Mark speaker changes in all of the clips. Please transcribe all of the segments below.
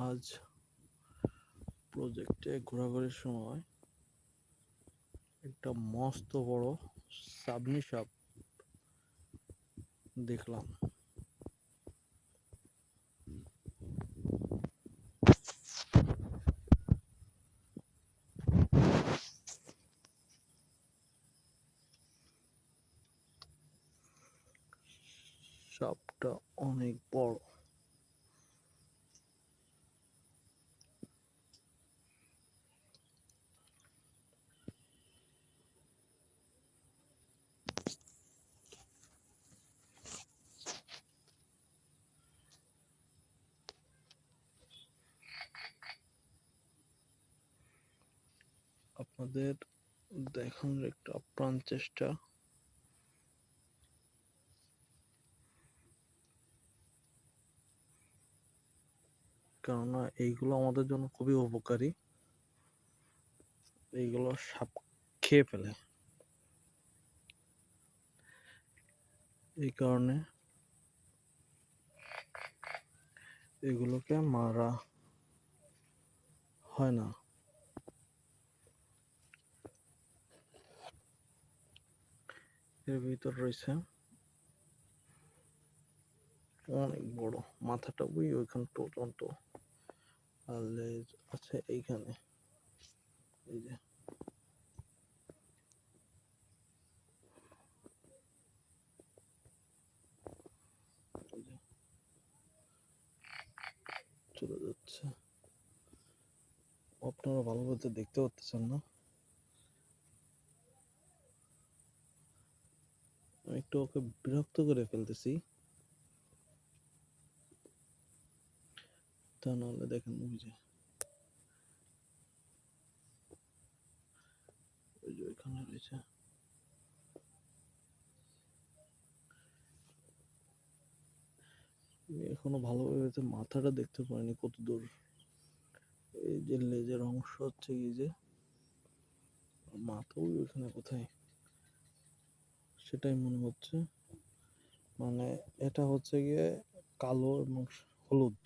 Speaker 1: আজ প্রজেক্টে ঘোরাঘুরির সময় একটা মস্ত বড় সাবনি সাপ দেখলাম। সাপটা অনেক বড়। আপনাদের দেখানোর একটা আপ্রাণ চেষ্টা। কেননা এইগুলো আমাদের জন্য খুবই উপকারী। এইগুলো সাপ খেয়ে ফেলে। এই কারণে এগুলোকে মারা হয় না। এর ভিতর রয়েছে। অনেক বড় মাথাটা, ওই ওইখান পর্যন্ত। আর লেজ আছে এইখানে। এই যে। চলে যাচ্ছে। আপনারা ভালোভাবে দেখতে পাচ্ছেন না। আমি একটু ওকে বিরক্ত করে ফেলতেছি। তা নাহলে দেখেন ওই যে। এখনও ভালোভাবে মাথাটা দেখতে পাইনি কত দূর। এই যে লেজের অংশ হচ্ছে কি যে মাথা ওই ওইখানে কোথায়? সেটাই মনে হচ্ছে। মানে এটা হচ্ছে গিয়ে কালো এবং হলুদ।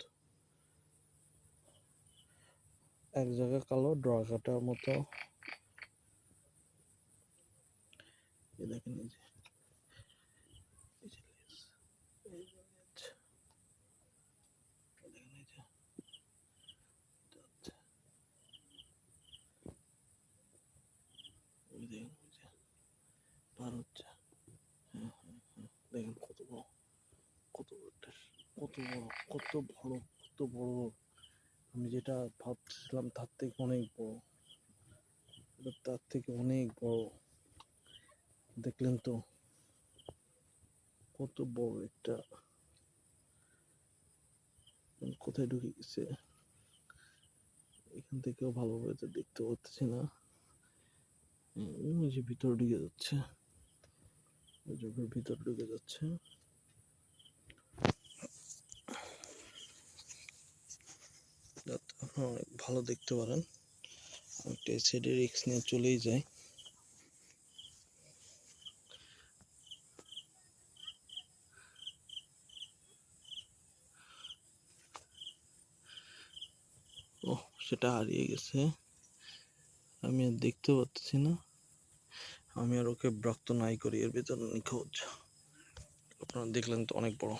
Speaker 1: এক জায়গায় কালো ড্র কাটার মতো। দেখেন এই যে এই যে লেজ, এই যে লেজ। এই দেখেন এই যে যাচ্ছে। ওই দেখেন ওই যে পার হচ্ছে হ্যাঁ হ্যাঁ হ্যাঁ দেখেন কত বড় কত বড় কত বড় কত বড়। আমি যেটা ভাবছিলাম তার থেকে অনেক বড়। তার থেকে অনেক বড়। দেখলেন তো? কত বড় একটা কোথায় ঢুকে গেছে? এখান থেকেও ভালোভাবে তো দেখতে পাচ্ছি না। ওই যে ভিতরে ঢুকে যাচ্ছে। ভিতরে ঢুকে যাচ্ছে যাতে আপনারা অনেক ভালো দেখতে পারেন। একটা সাইডে রিক্স নিয়ে চলেই যাই ও সেটা হারিয়ে গেছে। আমি আর দেখতে পাচ্ছি না। আমি আর ওকে ব্রক্ত নাই করি, এর ভিতরে নিখোঁজ। আপনারা দেখলেন তো, অনেক বড়।